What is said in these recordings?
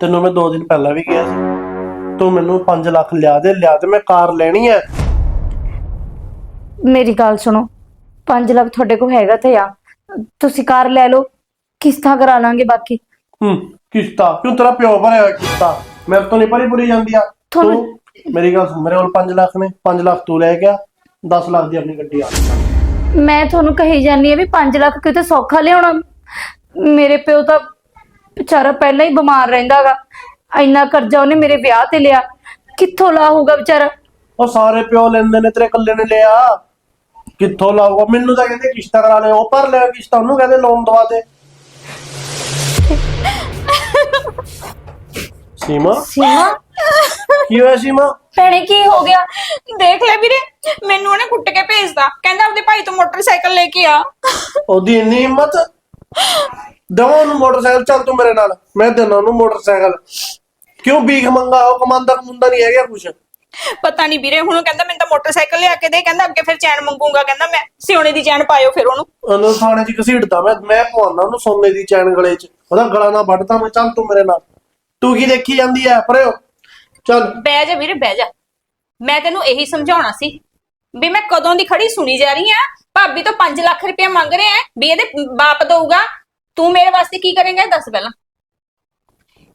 ਤੈਨੂੰ ਮੈਂ 2 ਦਿਨ ਪਹਿਲਾਂ ਵੀ ਕਿਹਾ ਸੀ। ਤੂੰ ਮੈਨੂੰ 5 ਲੱਖ ਲਿਆ ਦੇ ਲਿਆ ਤੇ ਮੈਂ ਕਾਰ ਲੈਣੀ ਹੈ ਮੇਰੀ ਗੱਲ ਸੁਣੋ। 5 ਲੱਖ ਤੁਹਾਡੇ ਕੋਲ ਹੈਗਾ ਤੇ ਆ। ਤੁਸੀਂ ਕਾਰ ਲੈ ਲਓ ਕਿਸ਼ਤਾਂ ਕਰਾ ਲਾਂਗੇ ਬਾਕੀ। ਹੂੰ ਕਿਸ਼ਤਾ? ਕਿਉਂ ਤੇਰਾ ਪਿਓ ਭਰਿਆ ਹੋਇਆ ਕਿਸ਼ਤਾ? ਮੇਰੇ ਤੋਂ ਨਹੀਂ ਭਰੀ ਪੂਰੀ ਜਾਂਦੀ ਆ। ਤੁਹਾਨੂੰ- ਤੂੰ ਮੇਰੀ ਗੱਲ ਸੁਣ ਮੇਰੇ ਕੋਲ 5 ਲੱਖ ਨੇ। 5 ਲੱਖ ਤੂੰ ਲੈ ਗਿਆ 10 ਲੱਖ ਦੀ ਆਪਣੀ ਗੱਡੀ ਆ। ਮੈਂ ਤੁਹਾਨੂੰ ਕਹੀ ਜਾਨੀ ਆ ਵੀ 5 ਲੱਖ ਕਿਤੇ ਸੌਖਾ ਲਿਆਉਣਾ। ਮੇਰੇ ਪਿਓ ਤਾਂ ਵਿਚਾਰਾ ਪਹਿਲਾਂ ਹੀ ਬਿਮਾਰ ਰਹਿੰਦਾਗਾ। ਇੰਨਾ ਕਰਜ਼ਾ ਉਹਨੇ ਮੇਰੇ ਵਿਆਹ ਤੇ ਲਿਆ। ਕਿੱਥੋਂ ਲਾਹੂਗਾ ਵਿਚਾਰਾ? ਉਹ ਸਾਰੇ ਪਿਓ ਲੈਂਦੇ ਨੇ ਤੇਰੇ ਇਕੱਲੇ ਨੇ ਲਿਆ। ਕਿੱਥੋਂ ਲਾਊਗਾ? ਮੈਨੂੰ ਤਾਂ ਕਹਿੰਦੇ ਕਿਸ਼ਤਾ ਕਰਾ ਲੈ ਉਹ ਭਰ ਲਿਆ ਕਿਸ਼ਤਾ ਉਹਨੂੰ ਕਹਿੰਦੇ ਲੋਨ ਦਵਾ ਦੇ। ਸੀਮਾ? ਸੀਮਾ? ਕੀ ਹੋਇਆ ਸੀਮਾ? ਭੈਣੇ ਕੀ ਹੋ ਗਿਆ? ਦੇਖ ਲੈ ਵੀਰੇ ਮੈਨੂੰ ਉਹਨੇ ਕੁੱਟ ਕੇ ਭੇਜਦਾ ਕਹਿੰਦਾ ਆਪਦੇ ਭਾਈ ਤੋਂ ਮੋਟਰਸਾਈਕਲ ਲੈ ਕੇ ਆ। ਉਹਦੀ ਇੰਨੀ ਹਿੰਮਤ? ਦਵਾ ਉਹਨੂੰ ਮੋਟਰਸਾਈਕਲ ਚੱਲ ਤੂੰ ਮੇਰੇ ਨਾਲ ਮੈਂ ਦੇਣਾ ਉਹਨੂੰ ਮੋਟਰਸਾਈਕਲ। ਕਿਉਂ ਭੀਖ ਮੰਗਾ ਉਹ ਕਮਾਂਦਾ ਕਮੁੰਦਾ ਨਹੀਂ ਹੈਗਾ ਕੁਛ? ਪਤਾ ਨਹੀਂ ਵੀਰੇ ਹੁਣ ਉਹ ਕਹਿੰਦਾ ਮੈਨੂੰ ਤਾਂ ਮੋਟਰਸਾਈਕਲ ਲਿਆ ਕੇ ਦੇ ਕਹਿੰਦਾ ਅੱਗੇ ਫਿਰ ਚੈਨ ਮੰਗੂਗਾ ਕਹਿੰਦਾ ਮੈਂ ਸਿਉਣੇ ਦੀ ਚੈਨ ਪਾਇਓ ਫਿਰ ਉਹਨੂੰ। ਉਹਨੂੰ ਥਾਣੇ 'ਚ ਘਸੀੜਦਾ ਮੈਂ ਮੈਂ ਪਵਾਉਣਾ ਉਹਨੂੰ ਸੋਨੇ ਦੀ ਚੈਨ ਗਲੇ 'ਚ। ਉਹਦਾ ਗਲਾ ਨਾ ਵੱਢਦਾ ਮੈਂ ਚੱਲ ਤੂੰ ਮੇਰੇ ਨਾਲ। ਤੂੰ ਕੀ ਦੇਖੀ ਜਾਂਦੀ ਐ ਪਰਿਓ? ਚੱਲ। ਬਹਿ ਜਾ ਵੀਰੇ ਬਹਿ ਜਾ। ਮੈਂ ਤੈਨੂੰ ਇਹੀ ਸਮਝਾਉਣਾ ਸੀ ਵੀ ਮੈਂ ਕਦੋਂ ਦੀ ਖੜੀ ਸੁਣੀ ਜਾ ਰਹੀ ਆ? ਭਾਬੀ ਤੋਂ 5 ਲੱਖ ਰੁਪਏ ਮੰਗ ਰਹੇ ਆ ਵੀ ਇਹਦੇ ਬਾਪ ਦਊਗਾ ਤੂੰ ਮੇਰੇ ਵਾਸਤੇ ਕੀ ਕਰੇਂਗਾ ਇਹ ਦੱਸ ਪਹਿਲਾਂ।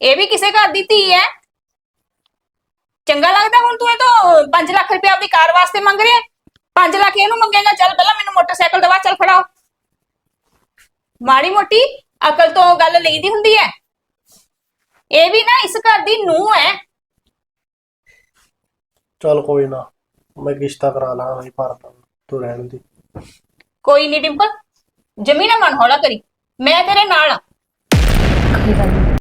ਇਹ ਵੀ ਕਿਸੇ ਘਰ ਦੀ ਧੀ ਹੈ। ਚੰਗਾ ਲੱਗਦਾ ਹੁਣ ਤੂੰ ਇਹ ਤੋਂ 5 ਲੱਖ ਰੁਪਏ ਆਪਦੀ ਕਾਰ ਵਾਸਤੇ ਮੰਗ ਰਿਹਾ 5 ਲੱਖ ਇਹਨੂੰ ਮੰਗੇਗਾ ਚੱਲ ਪਹਿਲਾਂ ਮੈਨੂੰ ਮੋਟਰਸਾਈਕਲ ਦਵਾ ਚੱਲ ਫੜਾਓ ਮਾੜੀ ਮੋਟੀ ਅਕਲ ਤੋਂ ਗੱਲ ਲਈਦੀ ਹੁੰਦੀ ਹੈ। ਇਹ ਵੀ ਨਾ ਇਸ ਘਰ ਦੀ ਨੂੰਹ ਹੈ। ਚੱਲ ਕੋਈ ਨਾ ਮੈਂ ਕਿਸ਼ਤਾ ਕਰਾ ਲਾਂਗਾ ਨਹੀਂ ਭਰਦਾ ਤੂੰ ਰਹਿਣ ਦੀ। ਕੋਈ ਨਹੀਂ ਡਿੰਪਲ ਜਮੀ ਨਾ ਮਨ ਹੌਲਾ ਕਰੀ। ਮੈਂ ਤੇਰੇ ਨਾਲ ਆ ਕੋਈ ਗੱਲ ਨੀ।